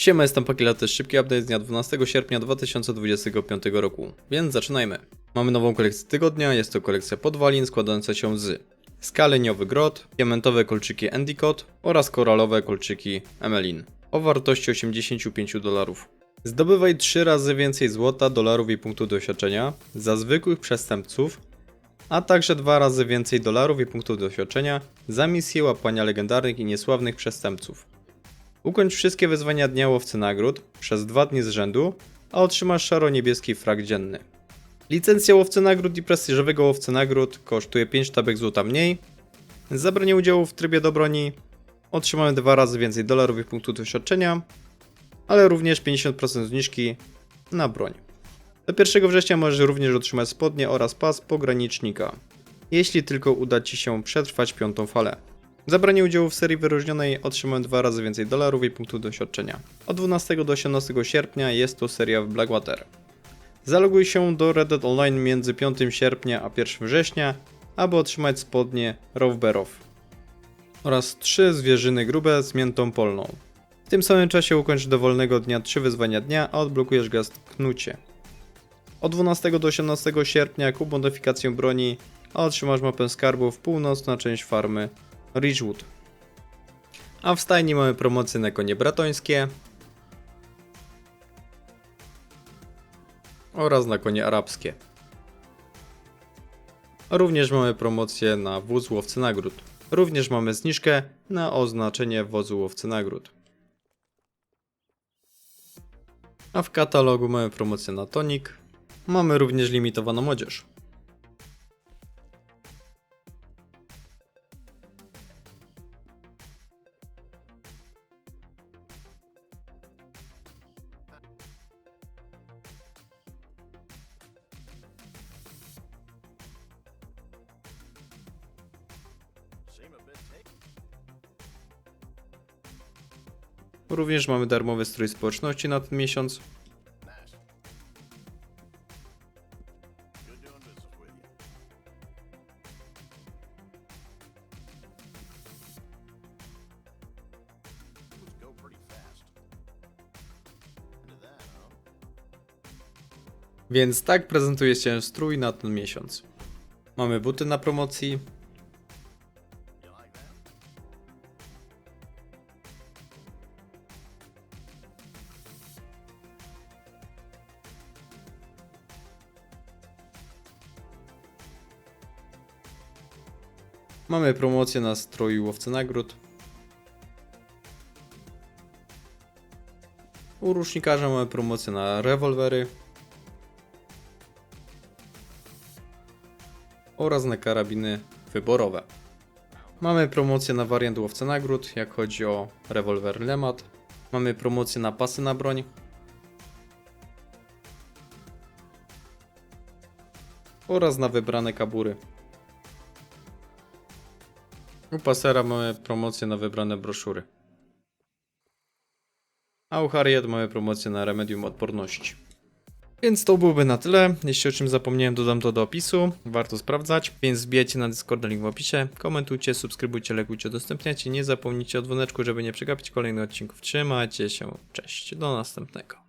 Siema, jestem Pakila, to jest szybki update z dnia 12 sierpnia 2025 roku, więc zaczynajmy. Mamy nową kolekcję tygodnia, jest to kolekcja podwalin składająca się z skaleniowy grot, diamentowe kolczyki Endicott oraz koralowe kolczyki Emelin o wartości 85 dolarów. Zdobywaj 3 razy więcej złota, dolarów i punktów doświadczenia za zwykłych przestępców, a także 2 razy więcej dolarów i punktów doświadczenia za misję łapania legendarnych i niesławnych przestępców. Ukończ wszystkie wyzwania dnia łowcy nagród przez dwa dni z rzędu, a otrzymasz szaro-niebieski frag dzienny. Licencja łowcy nagród i prestiżowego łowcy nagród kosztuje 5 tabek złota mniej. Zabranie udziału w trybie do broni otrzymamy dwa razy więcej dolarów i punktów doświadczenia, ale również 50% zniżki na broń. Do 1 września możesz również otrzymać spodnie oraz pas pogranicznika, jeśli tylko uda Ci się przetrwać piątą falę. Zabranie udziału w serii wyróżnionej otrzymałem dwa razy więcej dolarów i punktów doświadczenia. Od 12 do 18 sierpnia jest to seria w Blackwater. Zaloguj się do Red Dead Online między 5 sierpnia a 1 września, aby otrzymać spodnie Rovberow oraz trzy zwierzyny grube z miętą polną. W tym samym czasie ukończ dowolnego dnia 3 wyzwania dnia, a odblokujesz gest Knucie. Od 12 do 18 sierpnia kup modyfikację broni, a otrzymasz mapę skarbów północna część farmy Ridgewood. A w stajni mamy promocję na konie bratońskie oraz na konie arabskie. Również mamy promocję na wóz łowcy nagród. Również mamy zniżkę na oznaczenie wozu łowcy nagród. A w katalogu mamy promocję na tonik. Mamy również limitowaną odzież. Również mamy darmowy strój społeczności na ten miesiąc. Więc tak prezentuje się strój na ten miesiąc. Mamy buty na promocji. Mamy promocję na strój łowcy nagród. U rusznikarza mamy promocję na rewolwery. Oraz na karabiny wyborowe. Mamy promocję na wariant łowcy nagród, jak chodzi o rewolwer Lemat. Mamy promocję na pasy na broń. Oraz na wybrane kabury. U Passera mamy promocję na wybrane broszury. A u Harriet mamy promocję na remedium odporności. Więc to byłoby na tyle. Jeśli o czym zapomniałem, dodam to do opisu. Warto sprawdzać. Więc wbijajcie na Discord, link w opisie. Komentujcie, subskrybujcie, lekujcie, udostępniajcie. Nie zapomnijcie o dzwoneczku, żeby nie przegapić kolejnych odcinków. Trzymajcie się. Cześć. Do następnego.